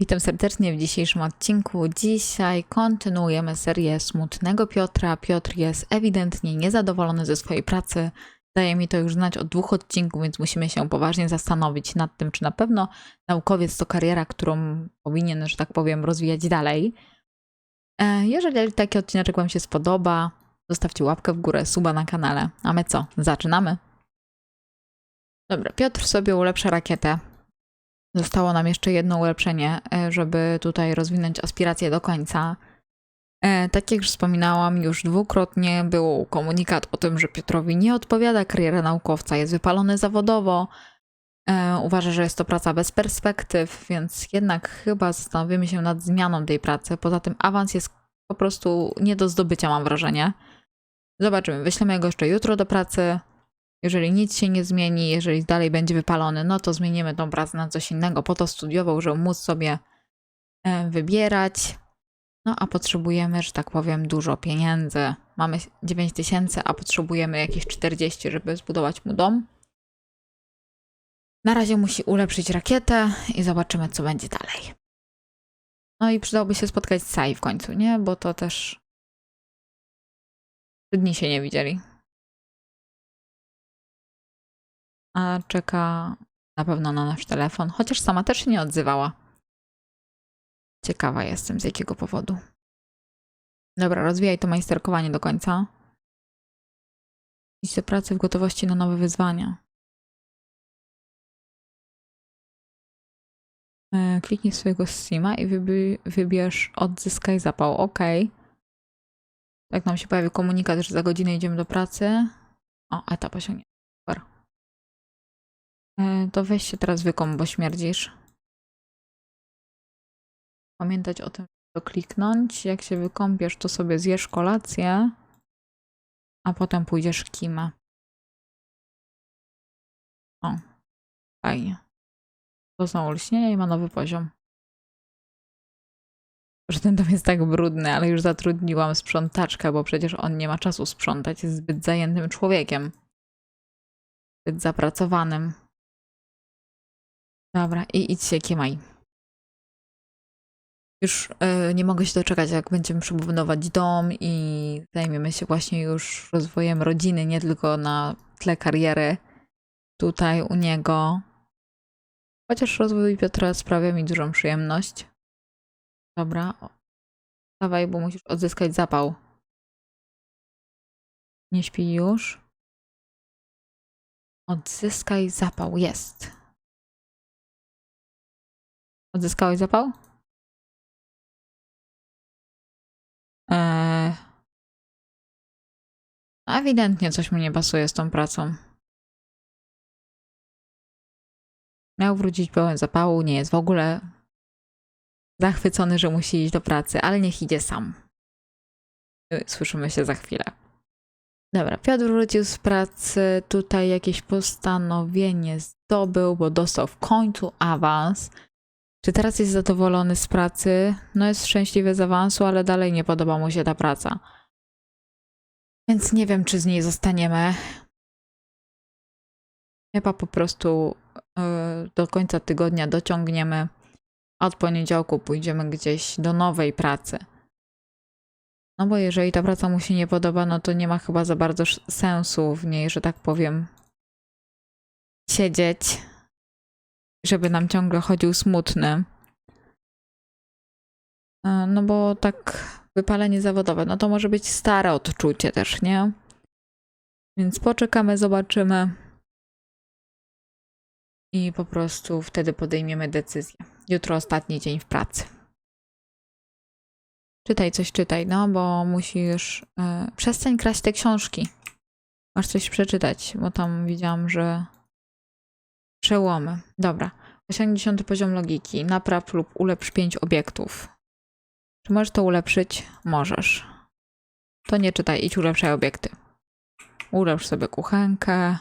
Witam serdecznie w dzisiejszym odcinku. Dzisiaj kontynuujemy serię Smutnego Piotra. Piotr jest ewidentnie niezadowolony ze swojej pracy. Daje mi to już znać od dwóch odcinków, więc musimy się poważnie zastanowić nad tym, czy na pewno naukowiec to kariera, którą powinien, że tak powiem, rozwijać dalej. E, Jeżeli taki odcinek Wam się spodoba, zostawcie łapkę w górę, suba na kanale. A my co? Zaczynamy. Dobra, Piotr sobie ulepsza rakietę. Zostało nam jeszcze jedno ulepszenie, e, żeby tutaj rozwinąć aspiracje do końca. E, Tak jak już wspominałam, już dwukrotnie był komunikat o tym, że Piotrowi nie odpowiada kariera naukowca, jest wypalony zawodowo. E, Uważa, że jest to praca bez perspektyw, więc jednak chyba zastanowimy się nad zmianą tej pracy. Poza tym awans jest po prostu nie do zdobycia, mam wrażenie. Zobaczymy, wyślemy go jeszcze jutro do pracy. Jeżeli nic się nie zmieni, jeżeli dalej będzie wypalony, no to zmienimy tą pracę na coś innego. Po to studiował, żeby móc sobie e, wybierać. No a potrzebujemy, że tak powiem, dużo pieniędzy. Mamy 9 tysięcy, a potrzebujemy jakieś 40, żeby zbudować mu dom. Na razie musi ulepszyć rakietę i zobaczymy, co będzie dalej. No i przydałoby się spotkać z Sai w końcu, nie? Bo to też. Dni się nie widzieli. A czeka na pewno na nasz telefon, chociaż sama też się nie odzywała. Ciekawa jestem z jakiego powodu. Dobra, rozwijaj to majsterkowanie do końca. Idź do pracy w gotowości na nowe wyzwania. E, Kliknij swojego Steama i wybi- wybierz odzyskaj zapał. OK. Tak nam się pojawi komunikat, że za godzinę idziemy do pracy. O, etap osiągnięty. E, To weź się teraz wykąp, bo śmierdzisz. Pamiętać o tym, żeby kliknąć. Jak się wykąpiesz, to sobie zjesz kolację, a potem pójdziesz kimę. O, fajnie. To są olśnienia i ma nowy poziom. Że ten dom jest tak brudny, ale już zatrudniłam sprzątaczkę, bo przecież on nie ma czasu sprzątać. Jest zbyt zajętym człowiekiem. Zbyt zapracowanym. Dobra, i idź się kiemaj. Już e, nie mogę się doczekać, jak będziemy przebudować dom i zajmiemy się właśnie już rozwojem rodziny, nie tylko na tle kariery tutaj u niego. Chociaż rozwój Piotra sprawia mi dużą przyjemność. Dobra. Dawaj, bo musisz odzyskać zapał. Nie śpi już. Odzyskaj zapał. Jest. Odzyskałeś zapał? Eee... Ewidentnie coś mu nie pasuje z tą pracą. Miał wrócić pełen zapału, nie jest w ogóle zachwycony, że musi iść do pracy, ale niech idzie sam. Y, Słyszymy się za chwilę. Dobra, Piotr wrócił z pracy, tutaj jakieś postanowienie zdobył, bo dostał w końcu awans. Czy teraz jest zadowolony z pracy? No jest szczęśliwy z awansu, ale dalej nie podoba mu się ta praca. Więc nie wiem, czy z niej zostaniemy. Chyba po prostu yy, do końca tygodnia dociągniemy, a od poniedziałku pójdziemy gdzieś do nowej pracy. No bo jeżeli ta praca mu się nie podoba, no to nie ma chyba za bardzo sensu w niej, że tak powiem, siedzieć żeby nam ciągle chodził smutny. E, No bo tak wypalenie zawodowe, no to może być stare odczucie też, nie? Więc poczekamy, zobaczymy. I po prostu wtedy podejmiemy decyzję. Jutro ostatni dzień w pracy. Czytaj coś, czytaj, no bo musisz. E, przestań kraść te książki. Masz coś przeczytać, bo tam widziałam, że Przełomy. Dobra. Osiągnij 10 poziom logiki. Napraw lub ulepsz 5 obiektów. Czy możesz to ulepszyć? Możesz. To nie czytaj, idź ulepszaj obiekty. Ulepsz sobie kuchenkę,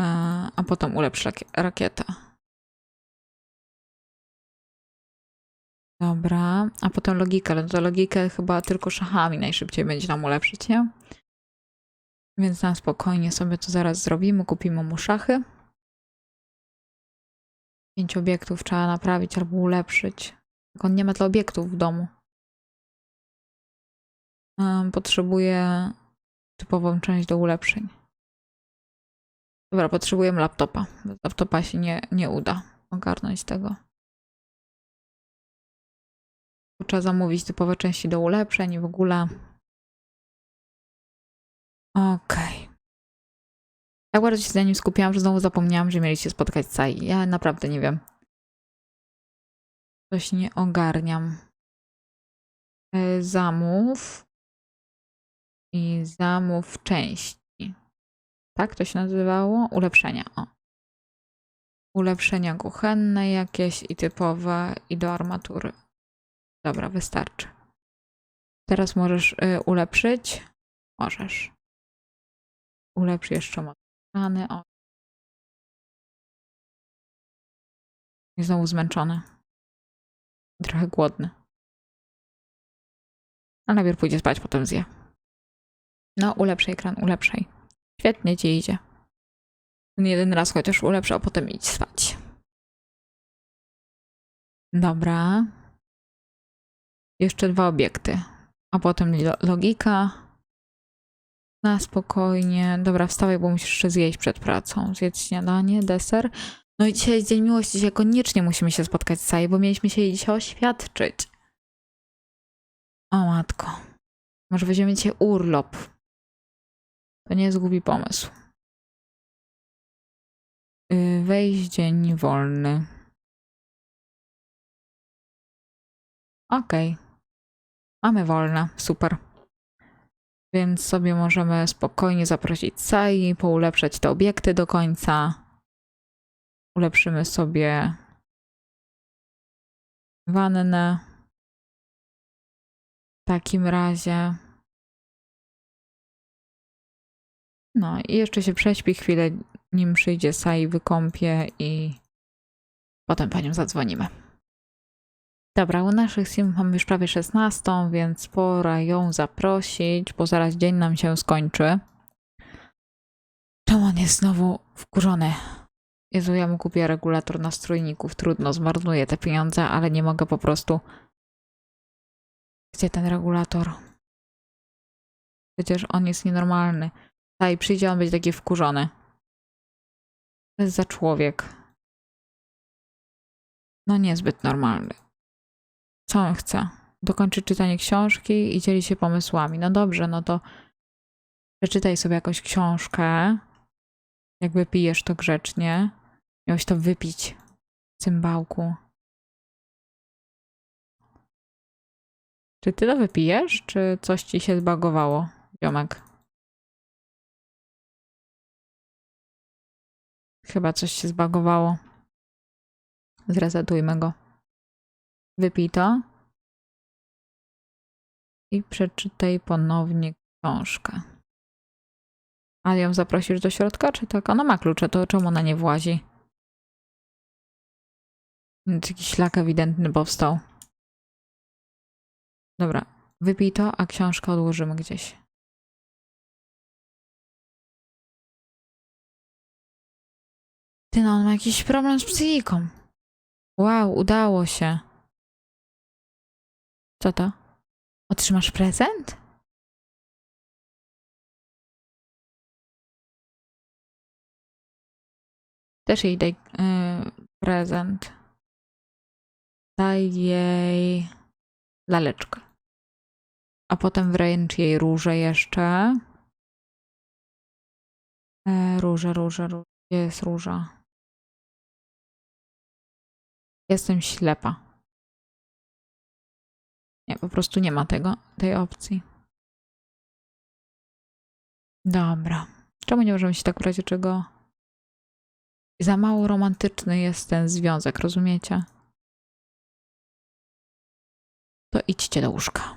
e, a potem ulepsz rakie- rakietę. Dobra, a potem logikę, ale to logikę chyba tylko szachami najszybciej będzie nam ulepszyć, nie? Więc na spokojnie sobie to zaraz zrobimy, kupimy mu szachy. Pięć obiektów trzeba naprawić albo ulepszyć. Jak on nie ma tyle obiektów w domu. Potrzebuję typową część do ulepszeń. Dobra, potrzebujemy laptopa. Bez laptopa się nie, nie uda ogarnąć tego. Trzeba zamówić typowe części do ulepszeń i w ogóle. Okej. Tak bardzo się na nim skupiałam, że znowu zapomniałam, że mieli się spotkać Sai. Ja naprawdę nie wiem. Coś nie ogarniam. E, Zamów. I zamów części. Tak to się nazywało? Ulepszenia. O. Ulepszenia kuchenne jakieś i typowe i do armatury. Dobra, wystarczy. Teraz możesz y, ulepszyć. Możesz. Ulepsz jeszcze motorany. O. Jest znowu zmęczony. Trochę głodny. Ale najpierw pójdzie spać, potem zje. No, ulepszaj ekran, ulepszaj. Świetnie ci idzie. Ten jeden raz chociaż ulepszał, potem idź spać. Dobra. Jeszcze dwa obiekty. A potem lo- logika. Na spokojnie. Dobra, wstawaj, bo musisz jeszcze zjeść przed pracą. Zjedz śniadanie, deser. No i dzisiaj jest Dzień Miłości. Dzisiaj koniecznie musimy się spotkać z Sai, bo mieliśmy się jej dzisiaj oświadczyć. O matko. Może weźmiemy dzisiaj urlop. To nie jest głupi pomysł. Y, Wejść dzień wolny. Okej. Mamy wolne, super. Więc sobie możemy spokojnie zaprosić Sai, poulepszać te obiekty do końca. Ulepszymy sobie wannę. W takim razie. No i jeszcze się prześpi chwilę, nim przyjdzie Sai, wykąpie i potem po nią zadzwonimy. Dobra, u naszych sim mamy już prawie 16, więc pora ją zaprosić, bo zaraz dzień nam się skończy. Czemu on jest znowu wkurzony? Jezu, ja mu kupię regulator nastrojników. Trudno, zmarnuję te pieniądze, ale nie mogę po prostu. Gdzie ten regulator? Przecież on jest nienormalny. Daj, przyjdzie, on będzie taki wkurzony. To jest za człowiek. No niezbyt normalny. Co on chce? Dokończyć czytanie książki i dzieli się pomysłami. No dobrze, no to przeczytaj sobie jakąś książkę. Jakby pijesz to grzecznie. Miałeś to wypić w cymbałku. Czy ty to wypijesz, czy coś ci się zbagowało, ziomek? Chyba coś się zbagowało. Zresetujmy go. Wypij to. I przeczytaj ponownie książkę. A ją zaprosisz do środka, czy tak? Ona ma klucze, to czemu ona nie włazi? Jakiś szlak ewidentny powstał. Dobra, wypij to, a książkę odłożymy gdzieś. Ty no, on ma jakiś problem z psychiką. Wow, udało się. Co to? Otrzymasz prezent? Też jej daj y, prezent. Daj jej laleczkę. A potem wręcz jej różę jeszcze. E, róża, róża, róża. Gdzie jest róża? Jestem ślepa. Nie, po prostu nie ma tego, tej opcji. Dobra. Czemu nie możemy się tak w razie czego... Za mało romantyczny jest ten związek, rozumiecie? To idźcie do łóżka.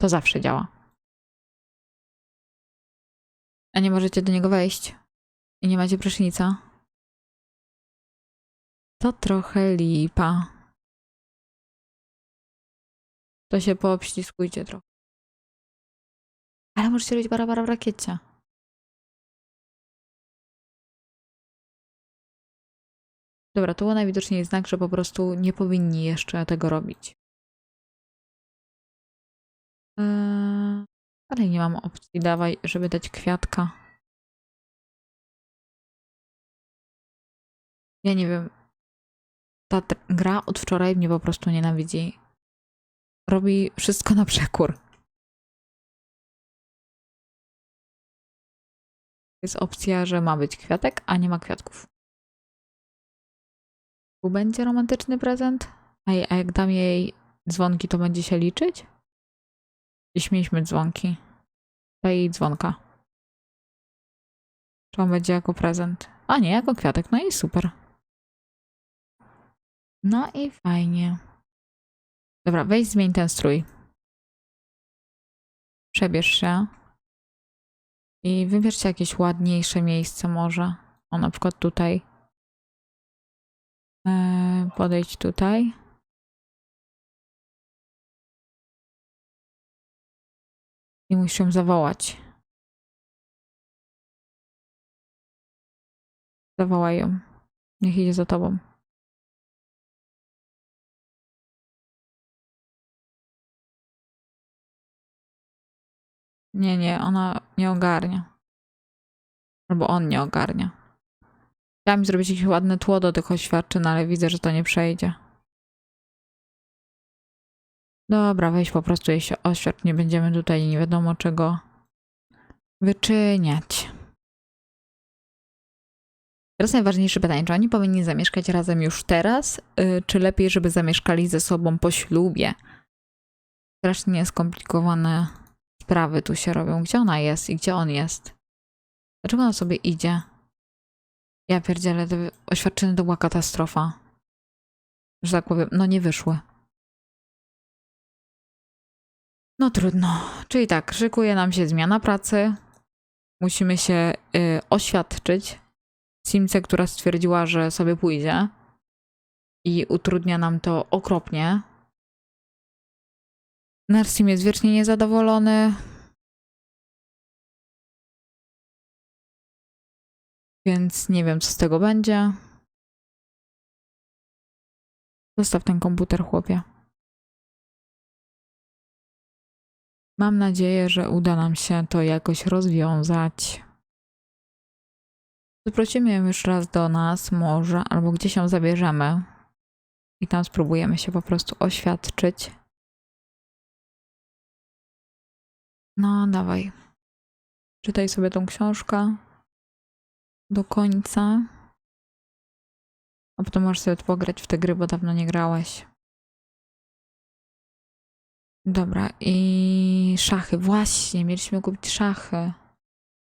To zawsze działa. A nie możecie do niego wejść? I nie macie prysznica? To trochę lipa. To się poobśliskujcie trochę. Ale możecie robić barabara w rakiecie. Dobra, to był najwidoczniej znak, że po prostu nie powinni jeszcze tego robić. Eee, ale nie mam opcji, dawaj, żeby dać kwiatka. Ja nie wiem. Ta gra od wczoraj mnie po prostu nienawidzi. Robi wszystko na przekór. Jest opcja, że ma być kwiatek, a nie ma kwiatków. Tu będzie romantyczny prezent? A, jak dam jej dzwonki, to będzie się liczyć? Dziś mieliśmy dzwonki. Daj jej dzwonka. Czy on będzie jako prezent? A nie, jako kwiatek. No i super. No i fajnie. Dobra, weź zmień ten strój. Przebierz się. I wybierzcie jakieś ładniejsze miejsce może. O, na przykład tutaj. Eee, podejdź tutaj. I musisz ją zawołać. Zawołaj ją. Niech idzie za tobą. Nie, nie, ona nie ogarnia. Albo on nie ogarnia. Chciałam zrobić jakieś ładne tło do tych oświadczyn, ale widzę, że to nie przejdzie. Dobra, weź po prostu jej się oświadcz, nie będziemy tutaj nie wiadomo czego wyczyniać. Teraz najważniejsze pytanie, czy oni powinni zamieszkać razem już teraz, y, czy lepiej, żeby zamieszkali ze sobą po ślubie? Strasznie skomplikowane sprawy tu się robią. Gdzie ona jest i gdzie on jest? Dlaczego ona sobie idzie? Ja pierdzielę, te oświadczyny to była katastrofa. Że tak powiem, no nie wyszły. No trudno. Czyli tak, szykuje nam się zmiana pracy. Musimy się y, oświadczyć. Simce, która stwierdziła, że sobie pójdzie. I utrudnia nam to okropnie. Nersim jest wiecznie niezadowolony. Więc nie wiem, co z tego będzie. Zostaw ten komputer, chłopie. Mam nadzieję, że uda nam się to jakoś rozwiązać. Zaprosimy ją już raz do nas, może, albo gdzieś ją zabierzemy. I tam spróbujemy się po prostu oświadczyć. No, dawaj. Czytaj sobie tą książkę do końca. A potem możesz sobie pograć w te gry, bo dawno nie grałeś. Dobra, i szachy. Właśnie, mieliśmy kupić szachy.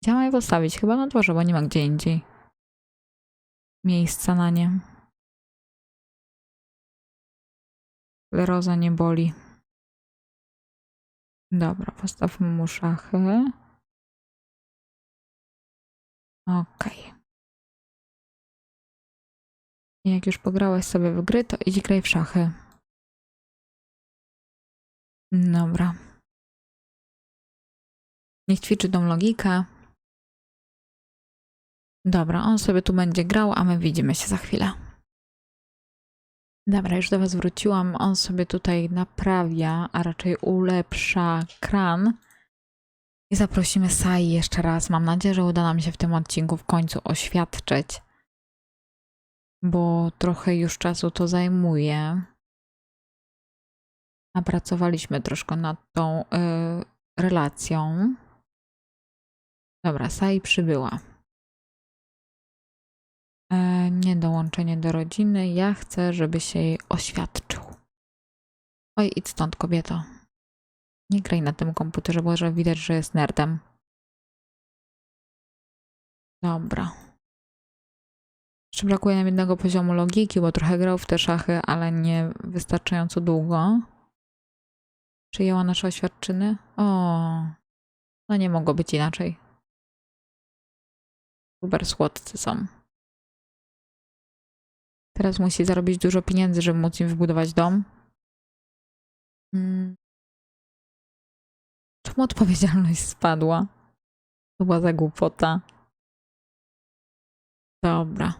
Gdzie mam je postawić? Chyba na dworze, bo nie ma gdzie indziej miejsca na nie. Skleroza nie boli. Dobra, postawmy mu szachy. Okej. I Jak już pograłeś sobie w gry, to idź graj w szachy. Dobra. Niech ćwiczy tą logikę. Dobra, on sobie tu będzie grał, a my widzimy się za chwilę. Dobra, już do Was wróciłam. On sobie tutaj naprawia, a raczej ulepsza kran. I zaprosimy Sai jeszcze raz. Mam nadzieję, że uda nam się w tym odcinku w końcu oświadczyć. Bo trochę już czasu to zajmuje. A pracowaliśmy troszkę nad tą y, relacją. Dobra, Sai przybyła. E, nie dołączenie do rodziny. Ja chcę, żeby się jej oświadczył. Oj, idź stąd, kobieto. Nie graj na tym komputerze, bo że widać, że jest nerdem. Dobra. Jeszcze brakuje nam jednego poziomu logiki, bo trochę grał w te szachy, ale nie wystarczająco długo. Przyjęła nasze oświadczyny? O, no nie mogło być inaczej. Super słodcy są. Teraz musi zarobić dużo pieniędzy, żeby móc im wybudować dom. Mm. Czemu odpowiedzialność spadła? To była za głupota. Dobra.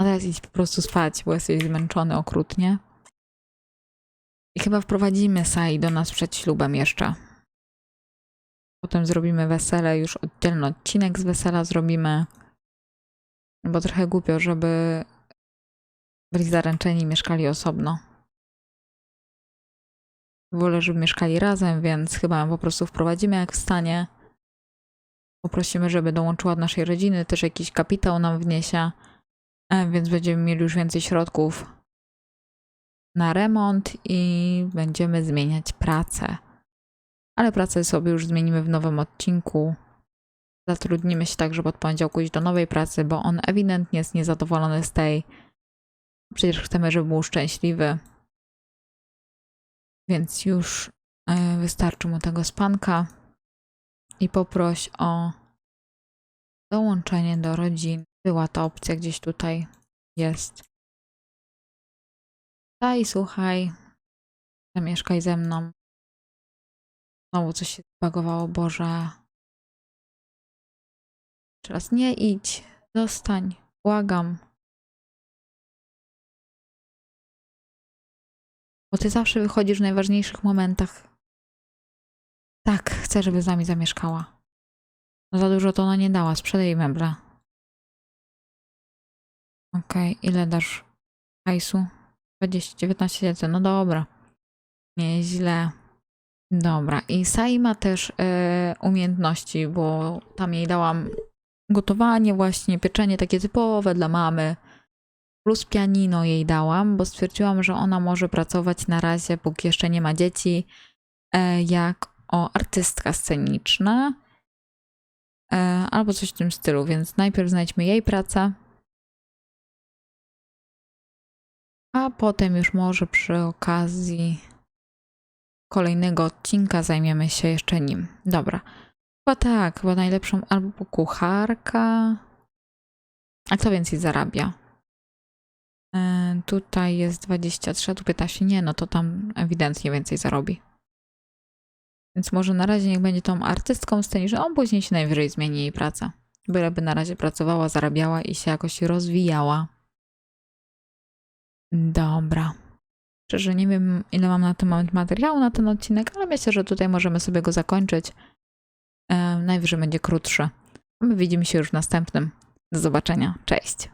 A teraz idź po prostu spać, bo jesteś zmęczony okrutnie. I chyba wprowadzimy Sai do nas przed ślubem jeszcze. Potem zrobimy wesele, już oddzielny odcinek z wesela zrobimy. Bo trochę głupio, żeby byli zaręczeni i mieszkali osobno. Wolę, żeby mieszkali razem, więc chyba ją po prostu wprowadzimy jak wstanie. Poprosimy, żeby dołączyła do naszej rodziny, też jakiś kapitał nam wniesie, e, więc będziemy mieli już więcej środków na remont i będziemy zmieniać pracę. Ale pracę sobie już zmienimy w nowym odcinku. Zatrudnimy się tak, żeby od poniedziałku iść do nowej pracy, bo on ewidentnie jest niezadowolony z tej. Przecież chcemy, żeby był szczęśliwy. Więc już e, wystarczy mu tego spanka i poproś o dołączenie do rodziny. Była ta opcja gdzieś tutaj. Jest. Daj, słuchaj. Zamieszkaj ze mną. Znowu coś się zbagowało, Boże. Teraz nie idź. Zostań. Błagam. Bo ty zawsze wychodzisz w najważniejszych momentach. Tak, chcę, żeby z nami zamieszkała. No za dużo to ona nie dała. Sprzedaj jej meble. Okej, ile dasz hajsu? 20, 19 tysięcy. No dobra. Nieźle. Dobra. I Sai ma też e, umiejętności, bo tam jej dałam gotowanie właśnie, pieczenie takie typowe dla mamy. Plus pianino jej dałam, bo stwierdziłam, że ona może pracować na razie, póki jeszcze nie ma dzieci, e, jak o artystka sceniczna e, albo coś w tym stylu, więc najpierw znajdźmy jej pracę, a potem już może przy okazji kolejnego odcinka zajmiemy się jeszcze nim. Dobra. Chyba tak, chyba najlepszą albo kucharka. A kto więcej zarabia? E, tutaj jest 23, tu 15. Nie, no to tam ewidentnie więcej zarobi. Więc może na razie niech będzie tą artystką sceniczną, a później się najwyżej zmieni jej praca. Byleby na razie pracowała, zarabiała i się jakoś rozwijała. Dobra. Szczerze nie wiem, ile mam na ten moment materiału na ten odcinek, ale myślę, że tutaj możemy sobie go zakończyć. E, najwyżej będzie krótszy. My widzimy się już w następnym. Do zobaczenia. Cześć.